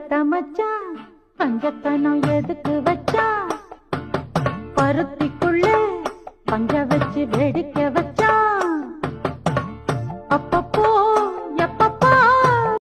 பங்கத்த மச்சா பங்கத்தனம் எதுக்கு வச்சா? பருத்திக்குள்ள பங்க வச்சு வெடிக்க வச்சா? அப்ப